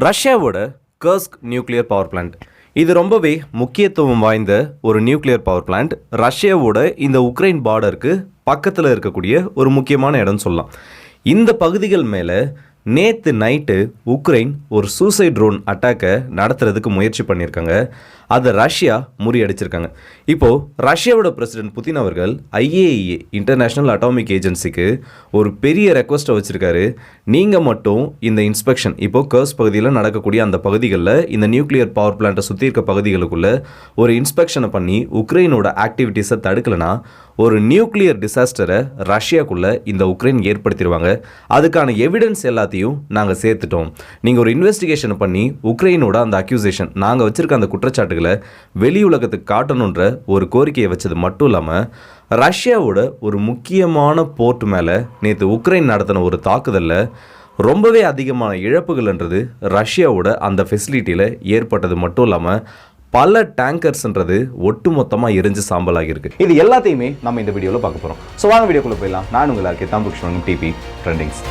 ரஷ்யாவோட கர்ஸ்க் nuclear power plant இது ரொம்பவே முக்கியத்துவம் வாய்ந்த ஒரு நியூக்ளியர் பவர் பிளான்ட் ரஷ்யாவோட இந்த உக்ரைன் பார்டருக்கு பக்கத்தில் இருக்கக்கூடிய ஒரு முக்கியமான இடம் சொல்லலாம். இந்த பகுதிகள் மேலே நேற்று நைட்டு உக்ரைன் ஒரு சூசைட் ட்ரோன் அட்டாக்கை நடத்துறதுக்கு முயற்சி பண்ணியிருக்காங்க. அதை ரஷ்யா முறியடிச்சிருக்காங்க. இப்போது ரஷ்யாவோட பிரசிடென்ட் புதின் அவர்கள் ஐஏஇஏ இன்டர்நேஷ்னல் அட்டாமிக் ஏஜென்சிக்கு ஒரு பெரிய ரெக்வஸ்ட்டை வச்சுருக்காரு. நீங்கள் மட்டும் இந்த இன்ஸ்பெக்ஷன் இப்போது கர்ஸ் பகுதியில் நடக்கக்கூடிய அந்த பகுதிகளில் இந்த நியூக்ளியர் பவர் பிளான்ட்டை சுற்றி இருக்க பகுதிகளுக்குள்ளே ஒரு இன்ஸ்பெக்ஷனை பண்ணி உக்ரைனோட ஆக்டிவிட்டீஸை தடுக்கலைன்னா ஒரு நியூக்ளியர் டிசாஸ்டரை ரஷ்யாக்குள்ளே இந்த உக்ரைன் ஏற்படுத்திடுவாங்க அதுக்கான எவிடன்ஸ் எல்லாத்தையும் நாங்கள் சேர்த்துட்டோம். நீங்கள் ஒரு இன்வெஸ்டிகேஷன் பண்ணி உக்ரைனோட அந்த அக்யூசேஷன் நாங்கள் வச்சுருக்க அந்த குற்றச்சாட்டுகளை வெளி உலகத்துக்கு காட்டணுன்ற ஒரு கோரிக்கையை வச்சது மட்டும் இல்லாமல் ரஷ்யாவோட ஒரு முக்கியமான போர்ட் மேலே நேற்று உக்ரைன் நடத்தின ஒரு தாக்குதலில் ரொம்பவே அதிகமான இழப்புகள்ன்றது ரஷ்யாவோட அந்த ஃபெசிலிட்டியில் ஏற்பட்டது மட்டும் இல்லாமல் பல டேங்கர்ஸ்ன்றது ஒட்டுமொத்தமாக எரிஞ்சு சாம்பலாகியிருக்கு. இது எல்லாத்தையுமே நம்ம இந்த வீடியோவில் பார்க்க போகிறோம் ஸோ வாங்க வீடியோக்குள்ளே போயிடலாம். நான் உங்களுக்கு தாம்புக்ஷ்ணன் டிபி ட்ரெண்டிங்ஸ்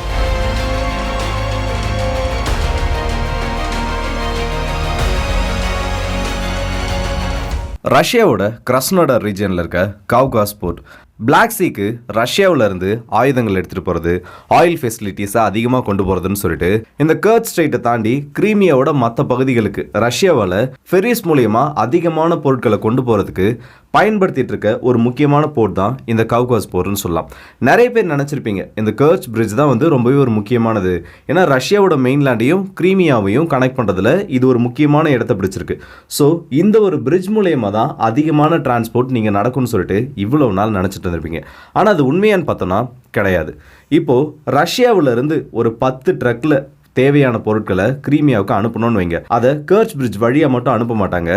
ரஷ்யாவோட கிரஸ்னோடர் ரீஜனில் இருக்க கவுகாஸ் போர்ட் பிளாக் சீக்கு ரஷ்யாவிலேருந்து ஆயுதங்கள் எடுத்துகிட்டு போகிறது ஆயில் ஃபெசிலிட்டிஸை அதிகமாக கொண்டு போகிறதுன்னு சொல்லிட்டு இந்த கர்ட் ஸ்ட்ரைட்டை தாண்டி கிரீமியாவோட மற்ற பகுதிகளுக்கு ரஷ்யாவால் ஃபெரிஸ் மூலயமா அதிகமான பொருட்களை கொண்டு போகிறதுக்கு பயன்படுத்திட்டு இருக்க ஒரு முக்கியமான போர்ட் தான் இந்த கவுகாஸ் போர்னு சொல்லலாம். நிறைய பேர் நினச்சிருப்பீங்க இந்த கர்ச் பிரிட்ஜ் தான் வந்து ரொம்பவே ஒரு முக்கியமானது. ஏன்னா ரஷ்யாவோட மெயின்லேண்டையும் கிரீமியாவையும் கனெக்ட் பண்ணுறதுல இது ஒரு முக்கியமான இடத்த பிடிச்சிருக்கு. ஸோ இந்த ஒரு பிரிட்ஜ் மூலயமா தான் அதிகமான டிரான்ஸ்போர்ட் நீங்கள் நடக்கும்னு சொல்லிட்டு இவ்வளோ நாள் நினச்சிட்டு இருந்திருப்பீங்க ஆனால் அது உண்மையான்னு பார்த்தோன்னா கிடையாது. இப்போது ரஷ்யாவுல இருந்து ஒரு பத்து ட்ரக்கில் தேவையான பொருட்களை கிரீமியாவுக்கு அனுப்பணும்னு வைங்க. அதை கர்ச் பிரிட்ஜ் வழியாக மட்டும் அனுப்ப மாட்டாங்க.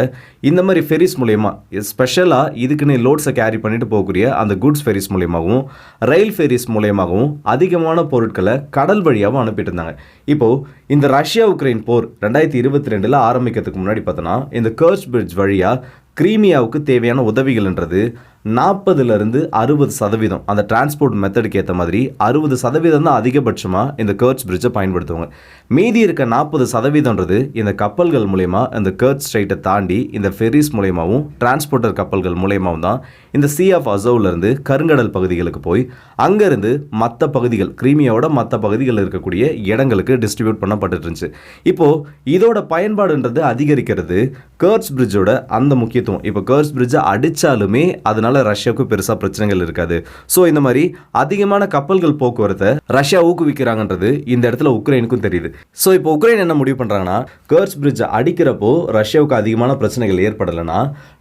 இந்த மாதிரி ஃபெரிஸ் மூலயமா ஸ்பெஷலாக இதுக்குன்னு லோட்ஸை கேரி பண்ணிட்டு போகக்கூடிய அந்த குட்ஸ் ஃபெரிஸ் மூலியமாகவும் ரயில் ஃபெரிஸ் மூலயமாகவும் அதிகமான பொருட்களை கடல் வழியாகவும் அனுப்பிட்டு இருந்தாங்க. இப்போது இந்த ரஷ்யா உக்ரைன் போர் ரெண்டாயிரத்தி இருபத்தி ரெண்டில் ஆரம்பிக்கிறதுக்கு முன்னாடி பார்த்தோன்னா இந்த கர்ச் பிரிட்ஜ் வழியாக கிரீமியாவுக்கு தேவையான உதவிகள்ன்றது நாற்பதுலேருந்து அறுபது சதவீதம். அந்த டிரான்ஸ்போர்ட் மெத்தடுக்கு ஏற்ற மாதிரி அறுபது சதவீதம் தான் அதிகபட்சமாக இந்த கர்ச் பிரிட்ஜை பயன்படுத்துவாங்க. மீதி இருக்க நாற்பது சதவீதம்ன்றது இந்த கப்பல்கள் மூலயமா இந்த கர்ச் ஸ்ட்ரைட்டை தாண்டி இந்த ஃபெரிஸ் மூலயமாவும் டிரான்ஸ்போர்ட்டர் கப்பல்கள் மூலயமாவும் தான் இந்த சி ஆஃப் அசோவ்லேருந்து கருங்கடல் பகுதிகளுக்கு போய் அங்கேருந்து மற்ற பகுதிகள் கிரீமியாவோட மற்ற பகுதிகளில் இருக்கக்கூடிய இடங்களுக்கு டிஸ்ட்ரிபியூட் பண்ணப்பட்டு இருந்துச்சு இப்போது இதோட பயன்பாடுன்றது அதிகரிக்கிறது கர்ச் பிரிட்ஜோட அந்த முக்கியத்துவம். இப்போ கர்ச் பிரிட்ஜை அடித்தாலுமே அதனால் ரஷ்யாவுக்கு பெருசாக பிரச்சனைகள் இருக்காது. ஸோ இந்த மாதிரி அதிகமான கப்பல்கள் போக்குவரத்தை ரஷ்யா ஊக்குவிக்கிறாங்கன்றது இந்த இடத்துல உக்ரைனுக்கும் தெரியுது. ஸோ இப்போ உக்ரைன் என்ன முடிவு பண்ணுறாங்கன்னா கர்ச் பிரிட்ஜ் அடிக்கிறப்போ ரஷ்யாவுக்கு அதிகமான பிரச்சனைகள் ஏற்படலைன்னா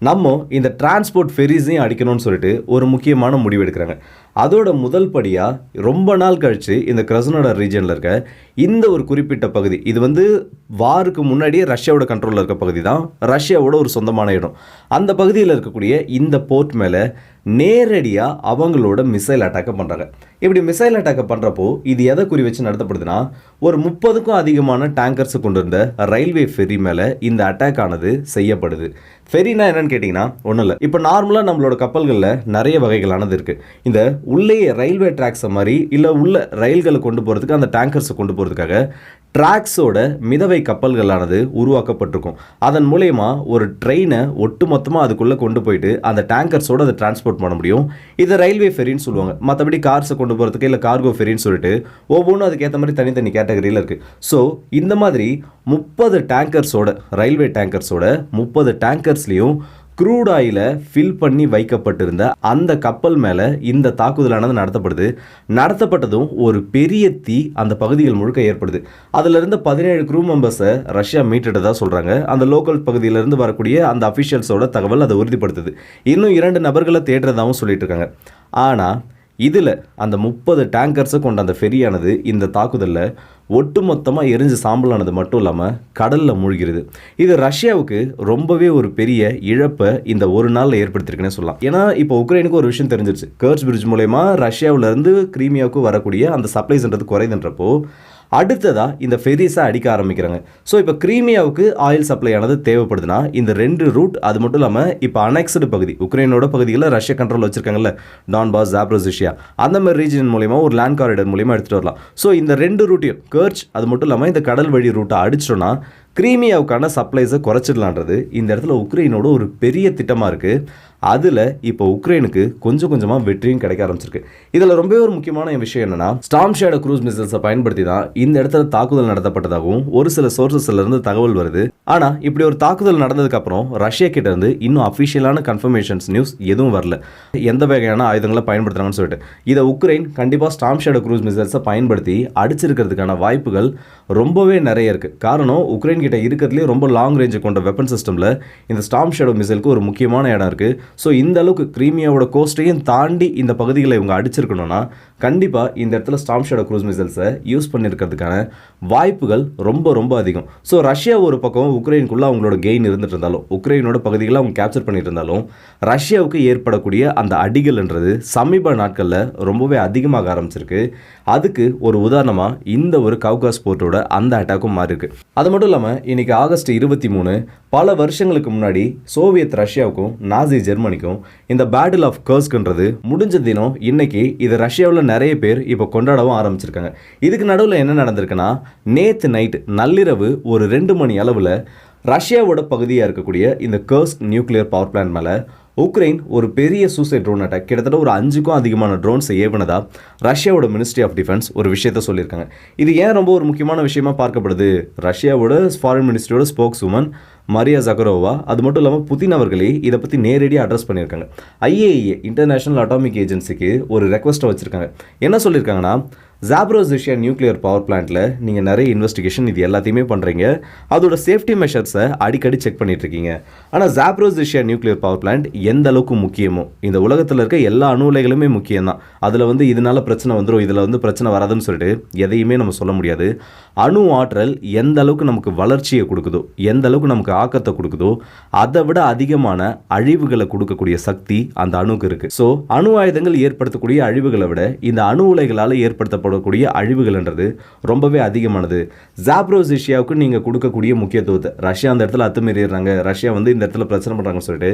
நம்ம இந்த டிரான்ஸ்போர்ட் ஃபெரிஸையும் அடிக்கணும்னு சொல்லிட்டு ஒரு முக்கியமான முடிவு எடுக்கிறாங்க. அதோட முதல் படியாக ரொம்ப நாள் கழித்து இந்த கிரசனோட ரீஜனில் இருக்க இந்த ஒரு குறிப்பிட்ட பகுதி. இது வந்து வாருக்கு முன்னாடியே ரஷ்யாவோட கண்ட்ரோலில் இருக்க பகுதி தான். ரஷ்யாவோட ஒரு சொந்தமான இடம். அந்த பகுதியில் இருக்கக்கூடிய இந்த போர்ட் மேலே நேரடியாக அவங்களோட மிசைல் அட்டாக்கை பண்ணுறாங்க இப்படி மிசைல் அட்டாக்கை பண்ணுறப்போ இது எதை குறி வச்சு நடத்தப்படுதுன்னா ஒரு முப்பதுக்கும் அதிகமான டேங்கர்ஸை கொண்டு இருந்த ரயில்வே ஃபெரி மேலே இந்த அட்டாக் ஆனது செய்யப்படுது. ஃபெரினா என்னன்னு கேட்டிங்கன்னா ஒன்றும் இல்லை. இப்போ நார்மலாக நம்மளோட கப்பல்களில் நிறைய வகைகளானது இருக்குது இந்த உள்ளேயே ரயில்வே ட்ராக்ஸை மாதிரி இல்லை உள்ள ரயில்களை கொண்டு போகிறதுக்கு அந்த டேங்கர்ஸை கொண்டு போகிறதுக்காக ட்ராக்ஸோட மிதவை கப்பல்களானது உருவாக்கப்பட்டிருக்கும். அதன் மூலயமா ஒரு ட்ரெயினை ஒட்டுமொத்தமாக அதுக்குள்ளே கொண்டு போயிட்டு அந்த டேங்கர்ஸோட அதை டிரான்ஸ்போர்ட் பண்ண முடியும். இதை ரயில்வே ஃபெரின்னு சொல்லுவாங்க. மற்றபடி கார்ஸை கொண்டு போகிறதுக்கு இல்லை கார்கோ ஃபெரின்னு சொல்லிட்டு ஒவ்வொன்றும் அதுக்கேற்ற மாதிரி தனித்தனி கேட்டகரியில் இருக்குது ஸோ இந்த மாதிரி முப்பது டேங்கர்ஸோட ரயில்வே டேங்கர்ஸோட முப்பது டேங்கர்ஸ்லேயும் க்ரூட் ஆயில ஃபில் பண்ணி வைக்கப்பட்டிருந்த அந்த கப்பல் மேலே இந்த தாக்குதலானது நடத்தப்படுது. நடத்தப்பட்டதும் ஒரு பெரிய தீ அந்த பகுதிகள் முழுக்க ஏற்படுது. அதில் பதினேழு க்ரூ மெம்பர்ஸை ரஷ்யா மீட்டெடுத்ததாக சொல்கிறாங்க அந்த லோக்கல் பகுதியிலிருந்து வரக்கூடிய அந்த அஃபிஷியல்ஸோட தகவல் அதை உறுதிப்படுத்துது. இன்னும் இரண்டு நபர்களை தேடுறதாகவும் சொல்லிட்டு இருக்காங்க. ஆனால் இதில் அந்த முப்பது டேங்கர்ஸை கொண்ட அந்த ஃபெரியானது இந்த தாக்குதலில் ஒட்டுமொத்தமாக எரிஞ்சு சாம்பலானது மட்டும் இல்லாமல் கடலில் மூழ்கிறது. இது ரஷ்யாவுக்கு ரொம்பவே ஒரு பெரிய இழப்பை இந்த ஒரு நாளில் ஏற்படுத்திருக்குன்னு சொல்லலாம். ஏன்னா இப்போ உக்ரைனுக்கு ஒரு விஷயம் தெரிஞ்சிருச்சு. கர்ச் பிரிட்ஜ் மூலயமா ரஷ்யாவிலேருந்து கிரீமியாவுக்கு வரக்கூடிய அந்த சப்ளைஸ்ன்றது குறைதுன்றப்போ அடுத்ததாக இந்த ஃபெரிஸை அடிக்க ஆரம்பிக்கிறாங்க. ஸோ இப்போ கிரீமியாவுக்கு ஆயில் சப்ளை ஆனது தேவைப்படுதுன்னா இந்த ரெண்டு ரூட் அது மட்டும் இல்லாமல் இப்போ அனெக்ஸ்டு பகுதி உக்ரைனோட பகுதிகளில் ரஷ்ய கண்ட்ரோல் வச்சுருக்காங்கல்ல டான்பாஸ் ஜாப்ரோசிஷியா அந்த மாதிரி ரீஜன் மூலியமா ஒரு லேண்ட் காரிடர் மூலியமா எடுத்துகிட்டு வரலாம். ஸோ இந்த ரெண்டு ரூட்டையும் கர்ச் அது மட்டும் இல்லாமல் இந்த கடல் வழி ரூட்டை அடிச்சிட்டோன்னா கிரீமியாவுக்கான சப்ளைஸை குறைச்சிடலான்றது. இந்த இடத்துல உக்ரைனோட ஒரு பெரிய திட்டமாக இருக்குது அதில் இப்போ உக்ரைனுக்கு கொஞ்சம் கொஞ்சமாக வெற்றியும் கிடைக்க ஆரம்பிச்சிருக்கு. இதில் ரொம்பவே ஒரு முக்கியமான விஷயம் என்னன்னா ஸ்டாம் ஷேடோ க்ரூஸ் மிசைல்ஸை பயன்படுத்தி தான் இந்த இடத்துல தாக்குதல் நடத்தப்பட்டதாகவும் ஒரு சில சோர்சஸ்லேருந்து தகவல் வருது. ஆனால் இப்படி ஒரு தாக்குதல் நடந்ததுக்கப்புறம் ரஷ்யா கிட்டேருந்து இன்னும் அஃபிஷியலான கன்ஃபர்மேஷன்ஸ் நியூஸ் எதுவும் வரல. எந்த வகையான ஆயுதங்களை பயன்படுத்துகிறாங்கன்னு சொல்லிட்டு. இதை உக்ரைன் கண்டிப்பாக ஸ்டாம் ஷேடோ க்ரூஸ் மிசைல்ஸை பயன்படுத்தி அடிச்சிருக்கிறதுக்கான வாய்ப்புகள் ரொம்பவே நிறைய இருக்குது காரணம் உக்ரைன் கிட்ட இருக்கிறதுலே ரொம்ப லாங் ரேஞ்சு கொண்ட வெப்பன் சிஸ்டமில் இந்த ஸ்டாம் ஷேடோ மிசைலுக்கு ஒரு முக்கியமான இடம் இருக்கு. ஸோ இந்த அளவுக்கு கிரீமியாவோட கோஸ்ட்டையும் தாண்டி இந்த பகுதிகளை இவங்க அடிச்சிருக்கணும்னா கண்டிப்பாக இந்த இடத்துல ஸ்டாம் ஷேடோ க்ரூஸ் மிசைல்ஸை யூஸ் பண்ணியிருக்கிறதுக்கான வாய்ப்புகள் ரொம்ப ரொம்ப அதிகம். ஸோ ரஷ்யா ஒரு பக்கம் உக்ரைனுக்குள்ளே அவங்களோட கெயின் இருந்துட்டு இருந்தாலும் உக்ரைனோட பகுதிகளை அவங்க கேப்சர் பண்ணிட்டு இருந்தாலும் ரஷ்யாவுக்கு ஏற்படக்கூடிய அந்த அடிகள்ன்றது சமீப நாட்களில் ரொம்பவே அதிகமாக ஆரம்பிச்சிருக்கு. அதுக்கு ஒரு உதாரணமாக இந்த ஒரு கவுகாஸ் போர்ட்டோட அந்த அட்டாக்கும் மாறி இருக்கு அது மட்டும் இல்லாமல் இன்னைக்கு ஆகஸ்ட் இருபத்தி மூணு பல வருஷங்களுக்கு முன்னாடி சோவியத் ரஷ்யாவுக்கும் நாசி ஜெர்மனிக்கும் இந்த பேட்டில் ஆஃப் கர்ஸ்க்குன்றது முடிஞ்ச தினம் இன்னைக்கு இது ரஷ்யாவில் நிறைய பேர் இப்போ கொண்டாடவும் ஆரம்பிச்சிருக்காங்க. இதுக்கு நடுவில் என்ன நடந்திருக்குன்னா நேற்று நைட் நள்ளிரவு ஒரு ரெண்டு மணி அளவில் ரஷ்யாவோட பகுதியாக இருக்கக்கூடிய இந்த கர்ஸ்க் நியூக்ளியர் பவர் பிளான்ட் மேலே உக்ரைன் ஒரு பெரிய சூசைட் ட்ரோன் அட்டாக் கிட்டத்தட்ட ஒரு அஞ்சுக்கும் அதிகமான ட்ரோன்ஸை ஏவினதாக ரஷ்யாவோட மினிஸ்ட்ரி ஆஃப் டிஃபென்ஸ் ஒரு விஷயத்த சொல்லியிருக்காங்க. இது ஏன் ரொம்ப ஒரு முக்கியமான விஷயமா பார்க்கப்படுது? ரஷ்யாவோட ஃபாரின் மினிஸ்ட்ரியோட ஸ்போக்ஸ் உமன் மரியா ஜகரோவா அது மட்டும் இல்லாமல் புதின் அவர்களே இதை பற்றி நேரடியாக அட்ரஸ் பண்ணியிருக்காங்க. ஐஏஏ இன்டர்நேஷனல் அட்டாமிக் ஏஜென்சிக்கு ஒரு ரெக்வஸ்ட்டை வச்சுருக்காங்க. என்ன சொல்லியிருக்காங்கன்னா ஜாப்ரோசிஷியா நியூக்ளியர் பவர் பிளான்ட்டில் நீங்கள் நிறைய இன்வெஸ்டிகேஷன் இது எல்லாத்தையுமே பண்ணுறீங்க அதோட சேஃப்டி மெஷர்ஸை அடிக்கடி செக் பண்ணிட்டு இருக்கீங்க. ஆனால் ஜாப்ரோசிஷியா நியூக்ளியர் பவர் பிளான்ட் எந்த அளவுக்கு முக்கியமோ இந்த உலகத்தில் இருக்க எல்லா அணு உலைகளுமே முக்கியம் தான் அதில் வந்து இதனால பிரச்சனை வந்துடும் இதில் வந்து பிரச்சனை வராதுன்னு சொல்லிட்டு எதையுமே நம்ம சொல்ல முடியாது. அணு ஆற்றல் எந்த அளவுக்கு நமக்கு வளர்ச்சியை கொடுக்குதோ எந்த அளவுக்கு நமக்கு ஆக்கத்தை கொடுக்குதோ அதை விட அதிகமான அழிவுகளை கொடுக்கக்கூடிய சக்தி அந்த அணுக்கு இருக்கு. ஸோ அணு ஆயுதங்கள் ஏற்படுத்தக்கூடிய அழிவுகளை விட இந்த அணு உலைகளால் ஏற்படக்கூடிய அழிவுகள்ன்றது ரொம்பவே அதிகமானது. ஜாப்ரோசிஷியாவுக்கு நீங்கள் கொடுக்கக்கூடிய முக்கியத்துவத்தை. ரஷ்யா அந்த இடத்துல அத்துமீறிடுறாங்க. ரஷ்யா வந்து இந்த இடத்துல பிரச்சனை பண்ணுறாங்கன்னு சொல்லிட்டு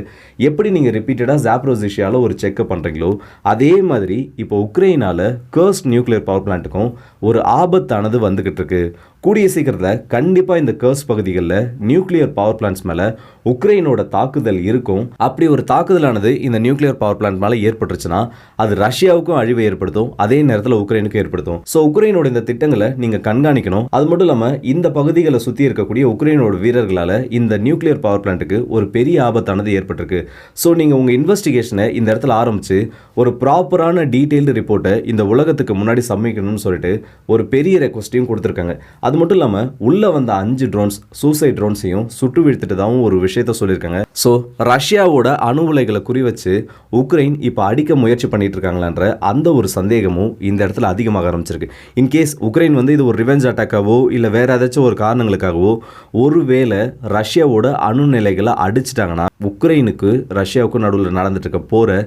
எப்படி நீங்கள் ரிப்பீட்டடாக ஜாப்ரோசிஷியாவில் ஒரு செக்கப் பண்ணுறீங்களோ அதே மாதிரி இப்போ உக்ரைனால கர்ஸ்ட் நியூக்ளியர் பவர் பிளான்ட்டுக்கும் ஒரு ஆபத்தானது வந்துகிட்டு இருக்கு. கூடிய சீக்கிரத்தில் கண்டிப்பாக இந்த கேர்ஸ் பகுதிகளில் நியூக்ளியர் பவர் பிளான்ட்ஸ் மேலே உக்ரைனோட தாக்குதல் இருக்கும். அப்படி ஒரு தாக்குதலானது இந்த நியூக்ளியர் பவர் பிளான்ட் மேலே ஏற்பட்டுருச்சுன்னா அது ரஷ்யாவுக்கும் அழிவை ஏற்படுத்தும் அதே நேரத்தில் உக்ரைனுக்கும் ஏற்படுத்தும். ஸோ உக்ரைனோட இந்த திட்டங்களை நீங்கள் கண்காணிக்கணும். அது மட்டும் இல்லாமல் இந்த பகுதிகளை சுற்றி இருக்கக்கூடிய உக்ரைனோட வீரர்களால் இந்த நியூக்ளியர் பவர் பிளான்ட்டுக்கு ஒரு பெரிய ஆபத்தானது ஏற்பட்டிருக்கு. ஸோ நீங்கள் உங்கள் இன்வெஸ்டிகேஷனை இந்த இடத்துல ஆரம்பித்து ஒரு ப்ராப்பரான டீட்டெயில்டு ரிப்போர்ட்டை இந்த உலகத்துக்கு முன்னாடி சமைக்கணும்னு சொல்லிட்டு ஒரு பெரிய ரெக்வஸ்ட்டையும் கொடுத்துருக்காங்க. அது மட்டும் இல்லாமல் உள்ளே வந்த அஞ்சு ட்ரோன்ஸ் சூசைட் ட்ரோன்ஸையும் சுட்டு வீழ்த்திட்டதாகவும் ஒரு விஷயத்த சொல்லியிருக்காங்க. ஸோ ரஷ்யாவோட அணு உலைகளை குறி வச்சு உக்ரைன் இப்போ அடிக்க முயற்சி பண்ணிட்டு இருக்காங்களான்ற அந்த ஒரு சந்தேகமும் இந்த இடத்துல அதிகமாக ஆரம்பிச்சிருக்கு. இன்கேஸ் உக்ரைன் வந்து இது ஒரு ரிவெஞ்ச் அட்டாக்காவோ இல்லை வேற ஏதாச்சும் ஒரு காரணங்களுக்காகவோ ஒருவேளை ரஷ்யாவோட அணு நிலைகளை அடிச்சிட்டாங்கன்னா உக்ரைனுக்கு ரஷ்யாவுக்கும் நடுவில் நடந்துட்டு இருக்க போரை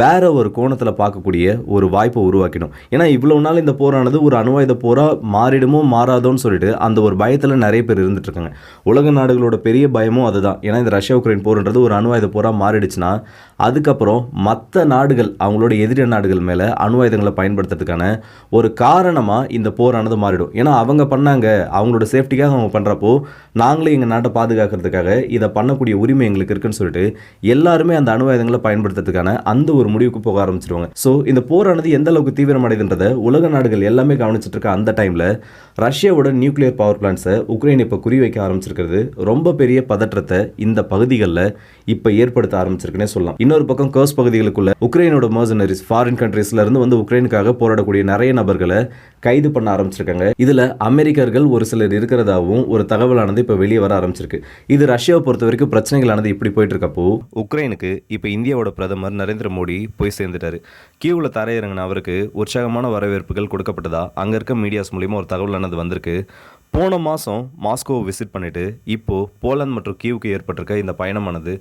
வேற ஒரு கோணத்தில் பார்க்கக்கூடிய ஒரு வாய்ப்பை உருவாக்கிடும். ஏன்னா இவ்வளவு நாள் இந்த போரானது ஒரு அணுவாயுத போரா மாறிடுமோ மாறாதோன்னு சொல்லிட்டு அந்த ஒரு பயத்தில் நிறைய பேர் இருந்துட்டுருக்காங்க. உலக நாடுகளோட பெரிய பயமும் அதுதான். ஏன்னா இந்த ரஷ்யா உக்ரைன் போர்ன்றது ஒரு அணுவாயுத போராக மாறிடுச்சுன்னா அதுக்கப்புறம் மற்ற நாடுகள் அவங்களோட எதிரி நாடுகள் மேலே அணுவாயுதங்களை பயன்படுத்துறதுக்கான ஒரு காரணமாக இந்த போரானது மாறிடும். ஏன்னா அவங்க பண்ணாங்க. அவங்களோட சேஃப்டிக்காக அவங்க பண்ணுறப்போ நாங்களே எங்கள் நாட்டை பாதுகாக்கிறதுக்காக இதை பண்ணக்கூடிய உரிமை எங்களுக்கு இருக்குன்னு சொல்லிட்டு எல்லாருமே அந்த அணுவாயுதங்களை பயன்படுத்துறதுக்கான அந்த ஒரு முடிவுக்கு போக ஆரம்பிச்சிருவாங்க. ஸோ இந்த போரானது எந்த அளவுக்கு தீவிரமடைதுன்றதை உலக நாடுகள் எல்லாமே கவனிச்சிட்டு இருக்க அந்த டைமில் ரஷ்யாவோட நியூக்ளியர் பவர் பிளான்ட்ஸை உக்ரைன் இப்போ குறி வைக்க ஆரம்பிச்சிருக்கிறது. ரொம்ப பெரிய பதற்றத்தை இந்த பகுதிகளில் இப்போ ஏற்படுத்த ஆரம்பிச்சிருக்குன்னே சொல்லலாம். இன்னொரு பக்கம் கர்ஸ் பகுதிகளுக்குள்ள உக்ரைனோட மர்சனரிஸ் ஃபாரின் கண்ட்ரீஸ்ல இருந்து வந்து உக்ரைனுக்காக போராடக்கூடிய நிறைய நபர்களை கைது பண்ண ஆரம்பிச்சிருக்காங்க. இதில் அமெரிக்கர்கள் ஒரு சிலர் இருக்கிறதாகவும் ஒரு தகவலானது இப்போ வெளியே வர ஆரம்பிச்சிருக்கு. இது ரஷ்யாவை பொறுத்த வரைக்கும் பிரச்சனைகளானது இப்படி போயிட்டு இருக்கப்போ உக்ரைனுக்கு இப்போ இந்தியாவோட பிரதமர் நரேந்திர மோடி போய் சேர்ந்துட்டாரு. கியூவில் தரையிறங்கின அவருக்கு உற்சாகமான வரவேற்புகள் கொடுக்கப்பட்டதா? அங்கே இருக்க மீடியாஸ் மூலியமாக ஒரு தகவலானது வந்திருக்கு. போன மாதம் மாஸ்கோவை விசிட் பண்ணிவிட்டு இப்போது போலாந்து மற்றும் கீவுக்கு ஏற்பட்டிருக்க இந்த பயணமானது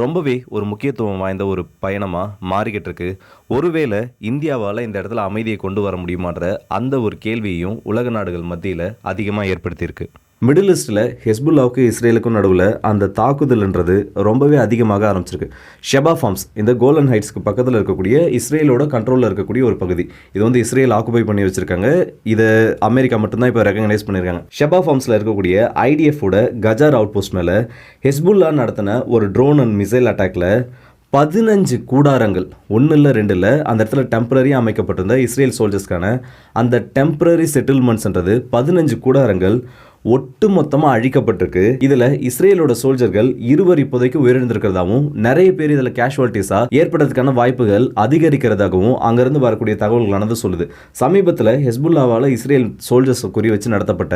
ரொம்பவே ஒரு முக்கியத்துவம் வாய்ந்த ஒரு பயணமாக மாறிக்கிட்டு இருக்கு. ஒருவேளை இந்தியாவால் இந்த இடத்துல அமைதியை கொண்டு வர முடியுமான்ற அந்த ஒரு கேள்வியையும் உலக நாடுகள் மத்தியில் அதிகமாக ஏற்படுத்தியிருக்கு. மிடில் ஈஸ்ட்டில் ஹெஸ்புல்லாவுக்கு இஸ்ரேலுக்கும் நடுவில் அந்த தாக்குதல்ன்றது ரொம்பவே அதிகமாக ஆரம்பிச்சிருக்கு. ஷெபா ஃபார்ம்ஸ் இந்த கோல்டன் ஹைட்ஸ்க்கு பக்கத்தில் இருக்கக்கூடிய இஸ்ரேலோட கண்ட்ரோலில் இருக்கக்கூடிய ஒரு பகுதி. இது வந்து இஸ்ரேல் ஆக்குபை பண்ணி வச்சுருக்காங்க. இதை அமெரிக்கா மட்டும்தான் இப்போ ரெகக்னைஸ் பண்ணியிருக்காங்க ஷெபா ஃபார்ம்ஸில் இருக்கக்கூடிய ஐடிஎஃபோட கஜார் அவுட் போஸ்ட் மேலே ஹெஸ்புல்லா நடத்தின ஒரு ட்ரோன் அண்ட் மிசைல் அட்டாக்ல பதினஞ்சு கூடாரங்கள் ஒன்று இல்லை ரெண்டு இல்லை அந்த இடத்துல டெம்பரரியாக அமைக்கப்பட்டிருந்த இஸ்ரேல் சோல்ஜர்ஸ்க்கான அந்த டெம்பரரி செட்டில்மெண்ட்ஸ்ன்றது பதினஞ்சு கூடாரங்கள் ஒட்டு மொத்தமாக அழிக்கப்பட்டிருக்கு. இதில் இஸ்ரேலோட சோல்ஜர்கள் இருவர் இப்போதைக்கு உயிரிழந்திருக்கிறதாகவும் நிறைய பேர் இதில் கேஷுவாலிட்டிஸாக ஏற்படுறதுக்கான வாய்ப்புகள் அதிகரிக்கிறதாகவும் அங்கேருந்து வரக்கூடிய தகவல்களானது சொல்லுது. சமீபத்தில் ஹெஸ்புல்லாவால் இஸ்ரேல் சோல்ஜர்ஸ் குறி வச்சு நடத்தப்பட்ட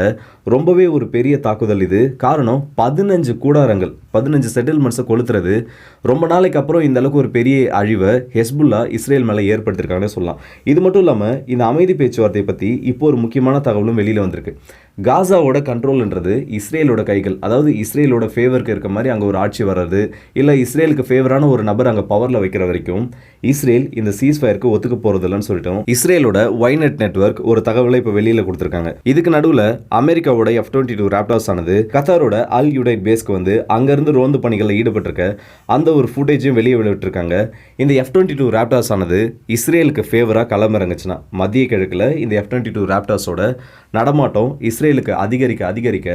ரொம்பவே ஒரு பெரிய தாக்குதல் இது. காரணம் பதினஞ்சு கூடாரங்கள் பதினஞ்சு செட்டில்மெண்ட்ஸை கொளுத்துறது. ரொம்ப நாளைக்கு அப்புறம் இந்த அளவுக்கு ஒரு பெரிய அழிவை ஹெஸ்புல்லா இஸ்ரேல் மேலே ஏற்படுத்தியிருக்காங்கன்னு சொல்லலாம். இது மட்டும் இல்லாமல் இந்த அமைதி பேச்சுவார்த்தையை பற்றி இப்போ ஒரு முக்கியமான தகவலும் வெளியில் வந்திருக்கு. காசாவோட கண்ட்ரோல்ன்றது இஸ்ரேலோட கைகள். அதாவது இஸ்ரேலோட ஃபேவருக்கு இருக்க மாதிரி அங்கே ஒரு ஆட்சி வர்றது. இல்லை இஸ்ரேலுக்கு ஃபேவரான ஒரு நபர் அங்கே பவரில் வைக்கிற வரைக்கும் இஸ்ரேல் இந்த சீஸ் ஃபயருக்கு ஒத்துக்க போகிறதில்லன்னு சொல்லிட்டோம். இஸ்ரேலோட ஒய்நெட் நெட்வொர்க் ஒரு தகவலை இப்போ வெளியில் கொடுத்துருக்காங்க. இதுக்கு நடுவில் அமெரிக்காவோட எஃப் டுவெண்ட்டி டூ ரேப்டாஸ் ஆனது கத்தாரோட அல் யுடைட் பேஸ்க்கு வந்து அங்கேருந்து ரோந்து பணிகளில் ஈடுபட்டிருக்க அந்த ஒரு ஃபுட்டேஜையும் வெளியே விட்டுருக்காங்க இந்த எஃப் டுவெண்ட்டி டூ ரேப்டாஸ் ஆனது இஸ்ரேலுக்கு ஃபேவராக களமிறங்குச்சுன்னா மத்திய கிழக்கில் இந்த எஃப் டுவெண்ட்டி டூ ரேப்டாஸோட நடமாட்டம் இஸ்ரேலுக்கு அதிகரிக்க அதிகரிக்க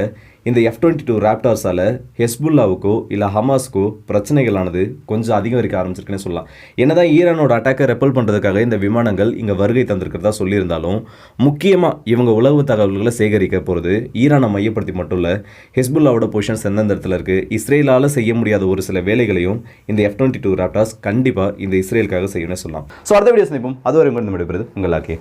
இந்த எஃப் டுவெண்ட்டி டூ ராப்டார்ஸால் ஹெஸ்புல்லாவுக்கோ இல்லை ஹமாஸ்க்கோ பிரச்சனைகளானது கொஞ்சம் அதிகரிக்க ஆரம்பிச்சிருக்குன்னு சொல்லலாம். என்னதான் ஈரானோட அட்டாக்கை ரெப்பல் பண்ணுறதுக்காக இந்த விமானங்கள் இங்கே வருகை தந்திருக்கிறதா சொல்லியிருந்தாலும் முக்கியமாக இவங்க உளவு தகவல்களை சேகரிக்க போகிறது ஈரானை மையப்படுத்தி மட்டும் இல்லை ஹெஸ்புல்லாவோட பொசிஷன்ஸ் எந்தெந்த இடத்துல இருக்குது இஸ்ரேலால் செய்ய முடியாத ஒரு சில வேலைகளையும் இந்த எஃப் டுவெண்ட்டி டூ ராப்டார்ஸ் கண்டிப்பாக இந்த இஸ்ரேலுக்காக செய்யணும்னு சொல்லலாம். ஸோ அடுத்த வீடியோ சந்திப்போம். அதுவரை உங்கள் விடுபடுறது உங்களாக்கே